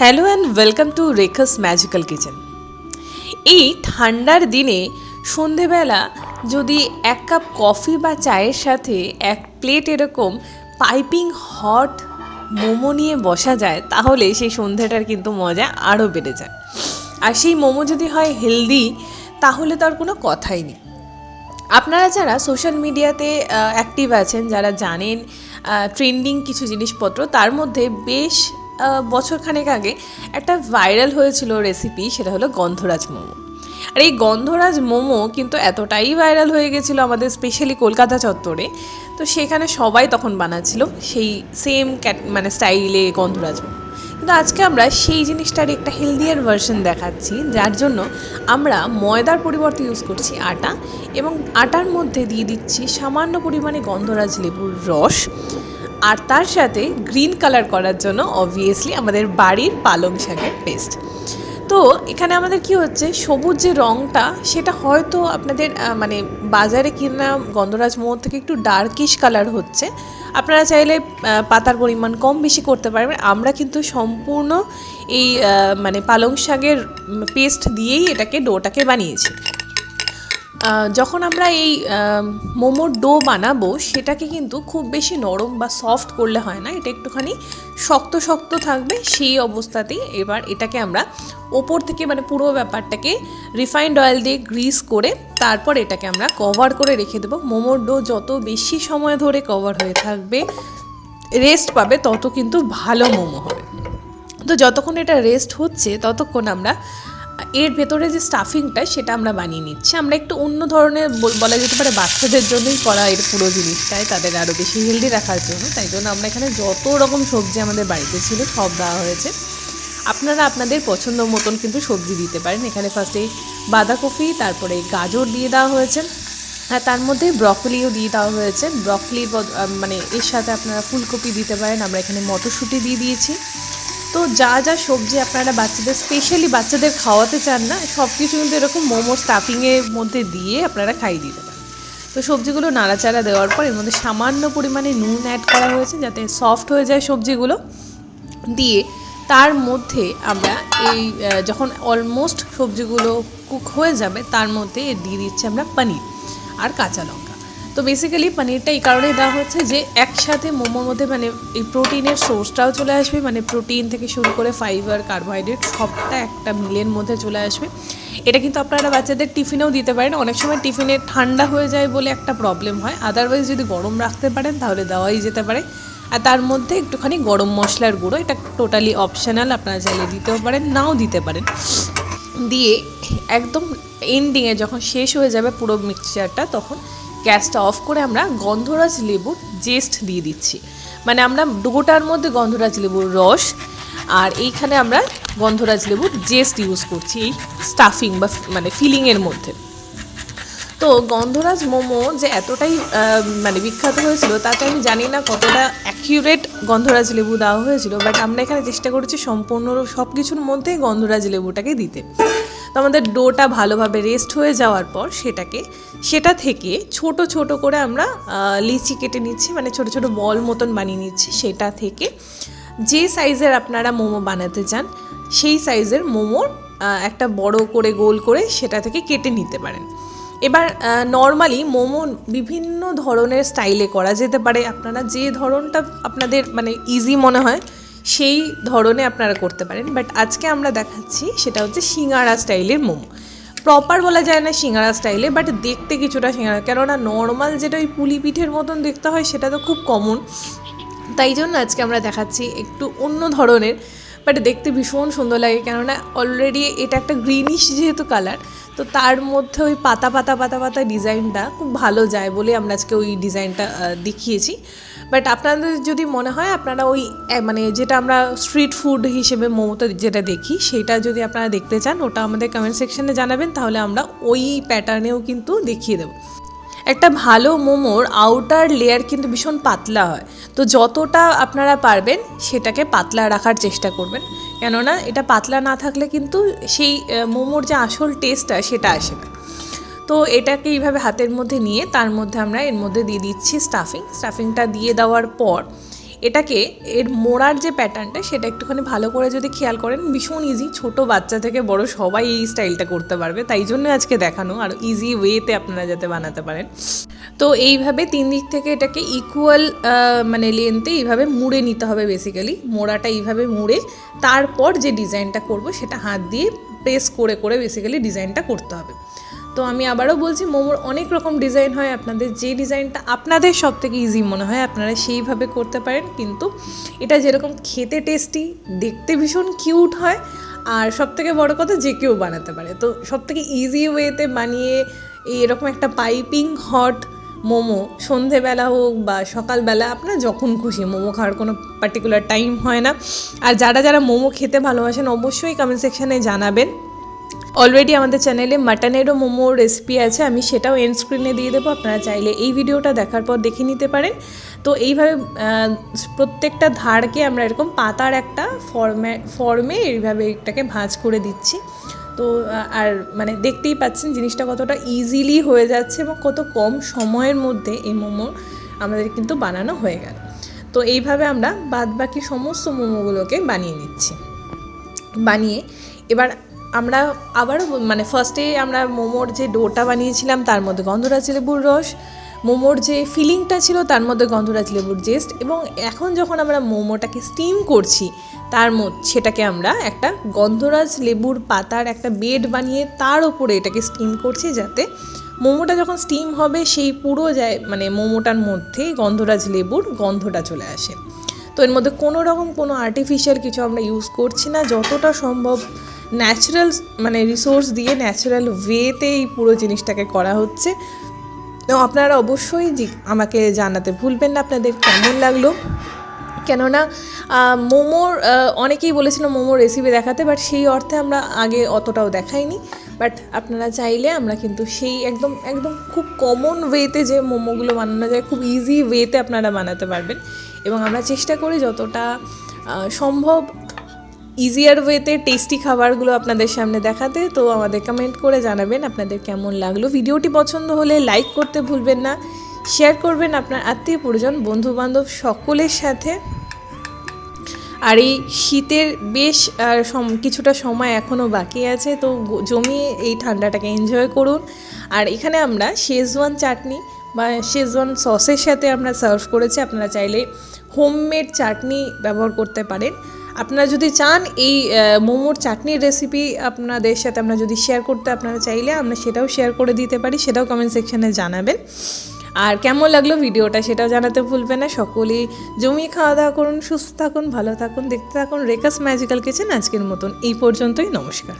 Hello and welcome to Rekha's magical kitchen এই ঠান্ডার দিনে সন্ধেবেলা যদি এক কাপ কফি বা চায়ের সাথে এক প্লেট এরকম পাইপিং হট মোমো নিয়ে বসা যায়, তাহলে সেই সন্ধ্যাটার কিন্তু মজা আরও বেড়ে যায়। আর সেই মোমো যদি হয় হেলদি, তাহলে তার কোনো কথাই নেই। আপনারা যারা সোশ্যাল মিডিয়াতে অ্যাক্টিভ আছেন, যারা জানেন ট্রেন্ডিং কিছু জিনিসপত্র, তার মধ্যে বেশ বছরখানেক আগে একটা ভাইরাল হয়েছিল রেসিপি সেটা হলো গন্ধরাজ মোমো। আর এই গন্ধরাজ মোমো কিন্তু এতটাই ভাইরাল হয়ে গেছিল আমাদের স্পেশালি কলকাতা চত্বরে, তো সেখানে সবাই তখন বানাচ্ছিল সেই সেম মানে স্টাইলে গন্ধরাজ মোমো। কিন্তু আজকে আমরা সেই জিনিসটার একটা হেলদিয়ার ভার্সন দেখাচ্ছি, যার জন্য আমরা ময়দার পরিবর্তে ইউজ করছি আটা এবং আটার মধ্যে দিয়ে দিচ্ছি সামান্য পরিমাণে গন্ধরাজ লেবুর রস। আর তার সাথে গ্রিন কালার করার জন্য অবভিয়াসলি আমাদের বাড়ির পালং শাকের পেস্ট তো এখানে আমাদের কি হচ্ছে, সবুজ যে রঙটা সেটা হয়তো আপনাদের মানে বাজারে কিনা গন্ধরাজ মোহর থেকে একটু ডার্কিশ কালার হচ্ছে। আপনারা চাইলে পাতার পরিমাণ কম বেশি করতে পারবেন। আমরা কিন্তু সম্পূর্ণ এই মানে পালং শাকের পেস্ট দিয়েই এটাকে ডোটাকে বানিয়েছি। যখন আমরা এই মোমোর ডো বানাবো, সেটাকে কিন্তু খুব বেশি নরম বা সফট করলে হয় না, এটা একটুখানি শক্ত শক্ত থাকবে, সেই অবস্থাতেই এবার এটাকে আমরা ওপর থেকে মানে পুরো ব্যাপারটাকে রিফাইন্ড অয়েল দিয়ে গ্রিস করে, তারপর এটাকে আমরা কভার করে রেখে দেবো। মোমোর ডো যত বেশি সময় ধরে কভার হয়ে থাকবে রেস্ট পাবে, তত কিন্তু ভালো মোমো হবে। তো যতক্ষণ এটা রেস্ট হচ্ছে, ততক্ষণ আমরা এর ভেতরে যে স্টাফিংটা সেটা আমরা বানিয়ে নিচ্ছি। আমরা একটু অন্য ধরনের বল- যেতে পারে বাচ্চাদের জন্যই করা এর পুরো জিনিসটাই, তাদের আরও বেশি হেলদি রাখার জন্য। তাই জন্য আমরা এখানে যত রকম সবজি আমাদের বাড়িতে ছিল, সব দেওয়া হয়েছে। আপনারা আপনাদের পছন্দ মতন কিন্তু সবজি দিতে পারেন। এখানে ফার্স্টে বাঁধাকপি, তারপরে গাজর দিয়ে দেওয়া হয়েছে। আর তার মধ্যে ব্রকলিও দিয়ে দেওয়া হয়েছে। ব্রকলির বদ- মানে এর সাথে আপনারা ফুলকপি দিতে পারেন। আমরা এখানে মটরশুঁটি দিয়ে দিয়েছি। তো যা যা সবজি আপনারা বাচ্চাদের স্পেশালি বাচ্চাদের খাওয়াতে চান না সব কিছু কিন্তু এরকম মোমো স্টাফিংয়ের মধ্যে দিয়ে আপনারা খাইয়ে দিতে পারেন। তো সবজিগুলো নাড়াচাড়া দেওয়ার পর এর মধ্যে সামান্য পরিমাণে নুন অ্যাড করা হয়েছে যাতে সফট হয়ে যায় সবজিগুলো। দিয়ে তার মধ্যে আমরা এই যখন অলমোস্ট সবজিগুলো কুক হয়ে যাবে, তার মধ্যে দিয়ে দিচ্ছি আমরা পনির আর কাঁচা লঙ্কা। তো বেসিক্যালি পনিরটা এই কারণে দেওয়া হচ্ছে যে একসাথে মোমোর মধ্যে মানে এই প্রোটিনের সোর্সটাও চলে আসবে মানে প্রোটিন থেকে শুরু করে ফাইবার কার্বোহাইড্রেট সবটা একটা মিলের মধ্যে চলে আসবে। এটা কিন্তু আপনারা বাচ্চাদের টিফিনেও দিতে পারেন। অনেক সময় টিফিনে ঠান্ডা হয়ে যায় বলে একটা প্রবলেম হয়। আদারওয়াইজ যদি গরম রাখতে পারেন, তাহলে দেওয়াই যেতে পারে। আর তার মধ্যে একটুখানি গরম মশলার গুঁড়ো, এটা টোটালি অপশনাল আপনারা চাইলে দিতেও পারেন, নাও দিতে পারেন। দিয়ে একদম এন্ডিংয়ে যখন শেষ হয়ে যাবে পুরো মিক্সচারটা তখন গ্যাসটা অফ করে আমরা গন্ধরাজ লেবুর জেস্ট দিয়ে দিচ্ছি। মানে আমরা ডোটার মধ্যে গন্ধরাজ লেবুর রস আর এইখানে আমরা গন্ধরাজ লেবুর জেস্ট ইউজ করছি এই স্টাফিং বা মানে ফিলিংয়ের মধ্যে। তো গন্ধরাজ মোমো যে এতটাই মানে বিখ্যাত হয়েছিল, তাতে আমি জানি না কতটা অ্যাকিউরেট গন্ধরাজ লেবু দেওয়া হয়েছিল বাট আমরা এখানে চেষ্টা করেছি সম্পূর্ণ সব কিছুর মধ্যেই গন্ধরাজ লেবুটাকে দিতে। তো আমাদের ডোটা ভালোভাবে রেস্ট হয়ে যাওয়ার পর সেটাকে, সেটা থেকে ছোট ছোট করে আমরা লিচি কেটে নিচ্ছি মানে ছোট ছোট বল মতন বানিয়ে নিচ্ছি, সেটা থেকে। যে সাইজের আপনারা মোমো বানাতে চান, সেই সাইজের মোমোর একটা বড় করে গোল করে সেটা থেকে কেটে নিতে পারেন। এবার নর্মালি মোমো বিভিন্ন ধরনের স্টাইলে করা যেতে পারে। আপনারা যে ধরনটা আপনাদের মানে ইজি মনে হয়, সেই ধরনে আপনারা করতে পারেন। বাট আজকে আমরা দেখাচ্ছি, সেটা হচ্ছে সিঙ্গারা স্টাইলের মোমো। প্রপার বলা যায় না সিঙ্গারা স্টাইলে বাট দেখতে কিছুটা সিঙ্গারা। কেননা নর্মাল যেটা ওই পুলি পিঠের মতন দেখতে হয়, সেটা তো খুব কমন তাই জন্য আজকে আমরা দেখাচ্ছি একটু অন্য ধরনের বাট দেখতে ভীষণ সুন্দর লাগে। কেননা অলরেডি এটা একটা গ্রিনিশ যেহেতু কালার তো তার মধ্যে ওই পাতা পাতা পাতা পাতা ডিজাইনটা খুব ভালো যায় বলে আমরা আজকে ওই ডিজাইনটা দেখিয়েছি। বাট আপনাদের যদি মনে হয়, আপনারা ওই মানে যেটা আমরা স্ট্রিট ফুড হিসেবে মোমোতে যেটা দেখি, সেটা যদি আপনারা দেখতে চান, ওটা আমাদের কমেন্ট সেকশনে জানাবেন, তাহলে আমরা ওই প্যাটার্নেও কিন্তু দেখিয়ে দেবো। একটা ভালো মোমোর আউটার লেয়ার কিন্তু ভীষণ পাতলা হয়। তো যতটা আপনারা পারবেন সেটাকে পাতলা রাখার চেষ্টা করবেন। কেননা এটা পাতলা না থাকলে কিন্তু সেই মোমোর যে আসল টেস্টটা সেটা আসে না। তো এটাকে এইভাবে হাতের মধ্যে নিয়ে তার মধ্যে আমরা এর মধ্যে দিয়ে দিচ্ছি স্টাফিং স্টাফিংটা দিয়ে দেওয়ার পর এটাকে এর মোড়ার যে প্যাটার্নটা সেটা একটুখানি ভালো করে যদি খেয়াল করেন, ভীষণ ইজি ছোট বাচ্চা থেকে বড় সবাই এই স্টাইলটা করতে পারবে। তাই জন্য আজকে দেখানো, আর ইজি ওয়েতে আপনারা যাতে বানাতে পারেন। তো এইভাবে তিন দিক থেকে এটাকে ইকুয়াল মানে লেন্থে এইভাবে মুড়ে নিতে হবে বেসিক্যালি মোড়াটা এইভাবে মুড়ে, তারপর যে ডিজাইনটা করব, সেটা হাত দিয়ে প্রেস করে করে বেসিক্যালি ডিজাইনটা করতে হবে। তো আমি আবারও বলছি, মোমোর অনেক রকম ডিজাইন হয়। আপনাদের যে ডিজাইনটা আপনাদের সব থেকে ইজি মনে হয়, আপনারা সেইভাবে করতে পারেন। কিন্তু এটা যেরকম খেতে টেস্টি দেখতে ভীষণ কিউট হয়। আর সব থেকে বড় কথা যে কেউ বানাতে পারে। তো সব থেকে ইজি ওয়েতে বানিয়ে এরকম একটা পাইপিং হট মোমো, সন্ধেবেলা হোক বা সকালবেলা, আপনার যখন খুশি মোমো খাওয়ার কোনো পার্টিকুলার টাইম হয় না। আর যারা যারা মোমো খেতে ভালোবাসেন, অবশ্যই কমেন্ট সেকশানে জানাবেন। অলরেডি আমাদের চ্যানেলে মাটনেরও মোমো রেসিপি আছে, আমি সেটাও এন্ড স্ক্রিনে দিয়ে দেবো, আপনারা চাইলে এই ভিডিওটা দেখার পর দেখে নিতে পারেন। তো এইভাবে প্রত্যেকটা ধারকে আমরা এরকম পাতার একটা ফর্মে ফর্মে এইভাবে এটাকে ভাঁজ করে দিচ্ছি। তো আর মানে দেখতেই পাচ্ছেন জিনিসটা কতটা ইজিলি হয়ে যাচ্ছে এবং কত কম সময়ের মধ্যে এই মোমো আমাদের কিন্তু বানানো হয়ে গেল। তো এইভাবে আমরা বাদ বাকি সমস্ত মোমোগুলোকে বানিয়ে নিচ্ছি। বানিয়ে এবার আমরা আবারও মানে ফার্স্টে আমরা মোমোর যে ডোটা বানিয়েছিলাম, তার মধ্যে গন্ধরাজ লেবুর রস, মোমোর যে ফিলিংটা ছিল, তার মধ্যে গন্ধরাজ লেবুর জেস্ট এবং এখন যখন আমরা মোমোটাকে স্টিম করছি, তার মধ্যে সেটাকে আমরা একটা গন্ধরাজ লেবুর পাতার একটা বেড বানিয়ে তার ওপরে এটাকে স্টিম করছি যাতে মোমোটা যখন স্টিম হবে, সেই পুরো যায় মানে মোমোটার মধ্যে গন্ধরাজ লেবুর গন্ধটা চলে আসে। তো এর মধ্যে কোনো রকম কোনো আর্টিফিশিয়াল কিছু আমরা ইউজ করছি না, যতটা সম্ভব ন্যাচারাল মানে রিসোর্স দিয়ে ন্যাচারাল ওয়েতে এই পুরো জিনিসটাকে করা হচ্ছে। তো আপনারা অবশ্যই আমাকে জানাতে ভুলবেন না আপনাদের কেমন লাগল। কেননা মোমোর অনেকেই বলেছিল মোমোর রেসিপি দেখাতে বাট সেই অর্থে আমরা আগে অতটাও দেখাইনি। বাট আপনারা চাইলে আমরা কিন্তু সেই একদম একদম খুব কমন ওয়েতে যে মোমোগুলো বানানো যায়, খুব ইজি ওয়েতে আপনারা বানাতে পারবেন। এবং আমরা চেষ্টা করি যতটা সম্ভব ইজিয়ার ওয়েতে টেস্টি খাবারগুলো আপনাদের সামনে দেখাতে, তো আমাদের কমেন্ট করে জানাবেন আপনাদের কেমন লাগল। ভিডিওটি পছন্দ হলে লাইক করতে ভুলবেন না। শেয়ার করবেন আপনার আত্মীয়, পরিজন বন্ধু বান্ধব সকলের সাথে। আর এই শীতের বেশ, আর কিছুটা সময় এখনও বাকি আছে, তো জমিয়ে এই ঠান্ডাটাকে এনজয় করুন। আর এখানে আমরা শেজওয়ান চাটনি বা শেজওয়ান সসের সাথে আমরা সার্ভ করেছি। আপনারা চাইলে হোমমেড চাটনি ব্যবহার করতে পারেন। আপনারা যদি চান, এই মোমোর চাটনির রেসিপি আপনাদের সাথে আমরা যদি শেয়ার করতে আপনারা চাইলে আমরা সেটাও শেয়ার করে দিতে পারি, সেটাও কমেন্ট সেকশানে জানাবেন। আর কেমন লাগল ভিডিওটা সেটাও জানাতে ভুলবে না। সকলেই জমিয়ে খাওয়া দাওয়া করুন, সুস্থ থাকুন, ভালো থাকুন, দেখতে থাকুন রেকাস ম্যাজিক্যাল কিচেন আজকের মতন। এই পর্যন্তই, নমস্কার।